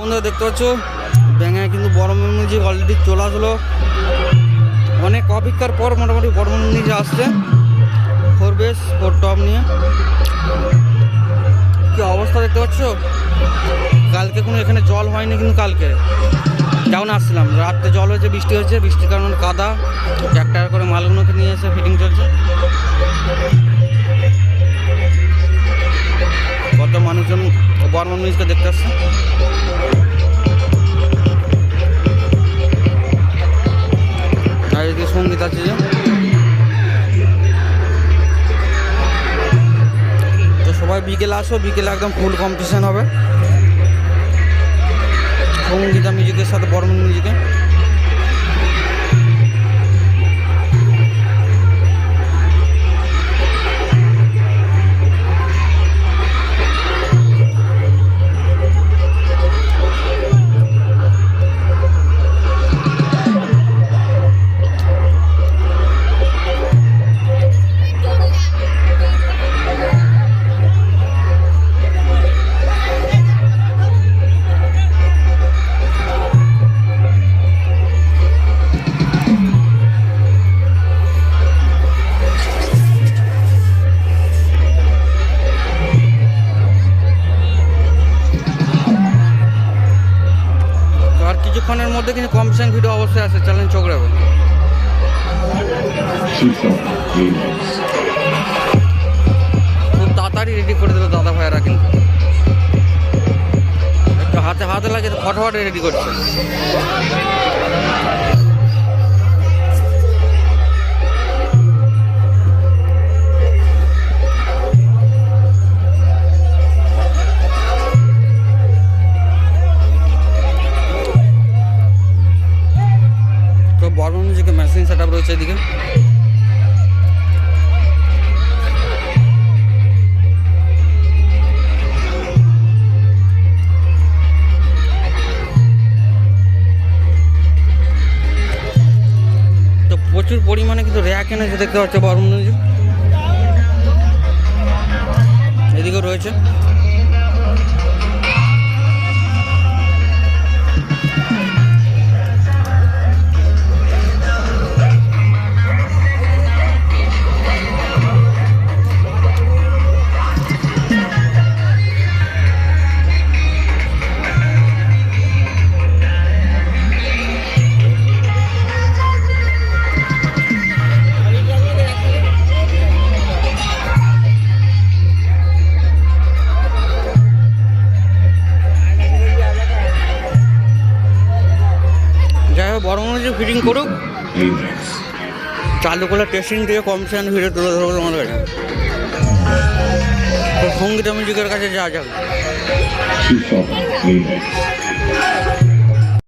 বন্ধুরা দেখতে পাচ্ছ? ব্যাঙায় কিন্তু বড় মিউজিক অলরেডি চলে আসলো। অনেক অপেক্ষার পর মোটামুটি বড় মিউজিক আসছে। ফোর বেস, ফোর টপ নিয়ে। কি অবস্থা দেখতে পাচ্ছ? কালকে কোনো এখানে জল হয়নি কিন্তু কালকে। যেমন আসছিলাম? রাত্রে জল হয়েছে, বৃষ্টি হয়েছে। বৃষ্টির কারণে কাদা। ট্র্যাক্টর করে মালগুলোকে নিয়ে এসে ফিটিং চলছে। কত মানুষজন বর্মন মিউজিককে দেখতে আসছে। সংগীত আছে যে। তো সবাই বিকেলে আসো, বিকেলে একদম ফুল কম্পিটিশন হবে। সঙ্গীতা মিউজিকের সাথে বর্মন মিউজিকে তো মধ্যে কিন্তু কম্পিটিশন ভিডিও অবশ্যই আছে চ্যালেঞ্জ চোখ খুব তাড়াতাড়ি রেডি করে দিল দাদা ভাইয়েরা কিন্তু। একটু হাতে হাতে লাগে ফটোফটে রেডি করছে। মেশিন সেট রয়েছে এদিকে। তো প্রচুর পরিমাণে কিন্তু র্যাক এনেছে দেখতে পাচ্ছে মিউজিক এদিকে রয়েছে। মিউজিক ফিটিং করুক. চালু করলে টেস্টিং দিয়ে কম্পিটিশন ভিডিও তুলে ধরবো তোমার কাছে সঙ্গীতা মিউজিকের কাছে যা যাক Remix.